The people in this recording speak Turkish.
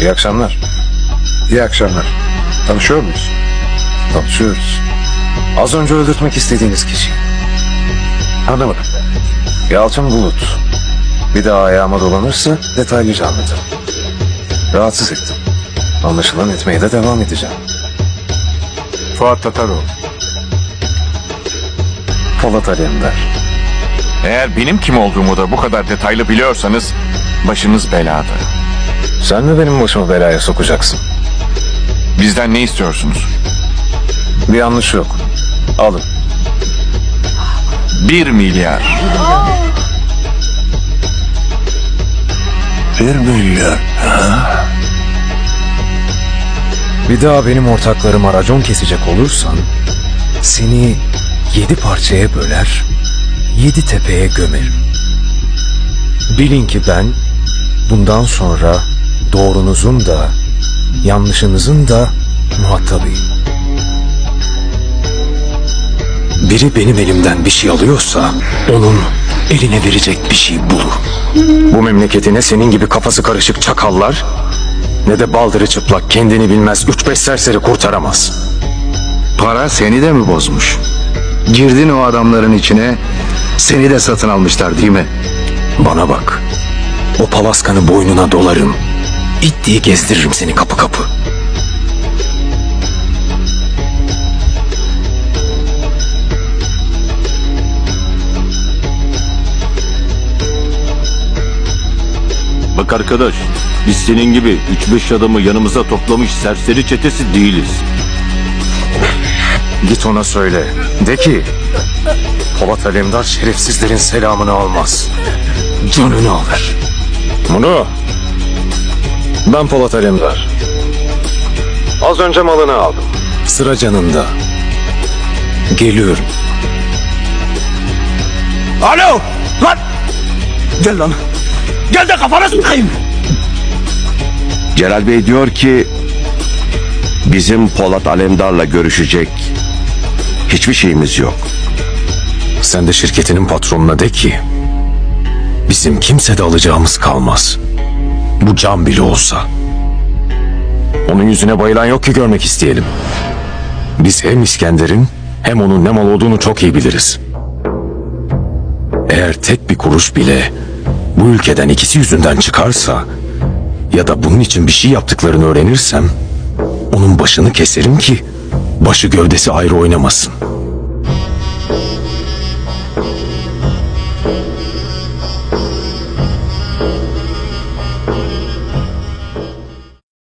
İyi akşamlar. İyi akşamlar. Tanışıyor muyuz? Tanışıyoruz. Az önce öldürtmek istediğiniz kişi. Anlamadım. Yalçın Bulut. Bir daha ayağıma dolanırsa detaylıca anlatırım. Rahatsız ettim. Anlaşılan etmeye de devam edeceğim. Fuat Tataroğlu. Polat Alemdar. Eğer benim kim olduğumu da bu kadar detaylı biliyorsanız başınız belada. Sen mi benim başımı belaya sokacaksın? Bizden ne istiyorsunuz? Bir yanlış yok. Alın. Bir milyar. Bir milyar. Bir daha benim ortaklarıma racon kesecek olursan seni yedi parçaya böler, yedi tepeye gömerim. Bilin ki ben bundan sonra doğrunuzun da yanlışınızın da muhatabıyım. Biri benim elimden bir şey alıyorsa onun eline verecek bir şey bulur. Bu memleketi ne senin gibi kafası karışık çakallar ne de baldırı çıplak kendini bilmez üç beş serseri kurtaramaz. Para seni de mi bozmuş? Girdin o adamların içine, seni de satın almışlar değil mi? Bana bak. O palaskanı boynuna dolarım. İt diye gezdiririm seni kapı kapı. Bak arkadaş, biz senin gibi 3-5 adamı yanımıza toplamış serseri çetesi değiliz. Git ona söyle. De ki Polat Alemdar şerefsizlerin selamını almaz. Canını alır. Bunu ben Polat Alemdar. Az önce malını aldım. Sıra canında. Geliyorum. Alo! Lan! Gel lan! Gel de kafana sıkayım! Celal Bey diyor ki bizim Polat Alemdar'la görüşecek hiçbir şeyimiz yok. Sen de şirketinin patronuna de ki bizim kimsede alacağımız kalmaz. Bu can bile olsa. Onun yüzüne bayılan yok ki görmek isteyelim. Biz hem İskender'in hem onun ne mal olduğunu çok iyi biliriz. Eğer tek bir kuruş bile bu ülkeden ikisi yüzünden çıkarsa ya da bunun için bir şey yaptıklarını öğrenirsem onun başını keserim ki başı gövdesi ayrı oynamasın.''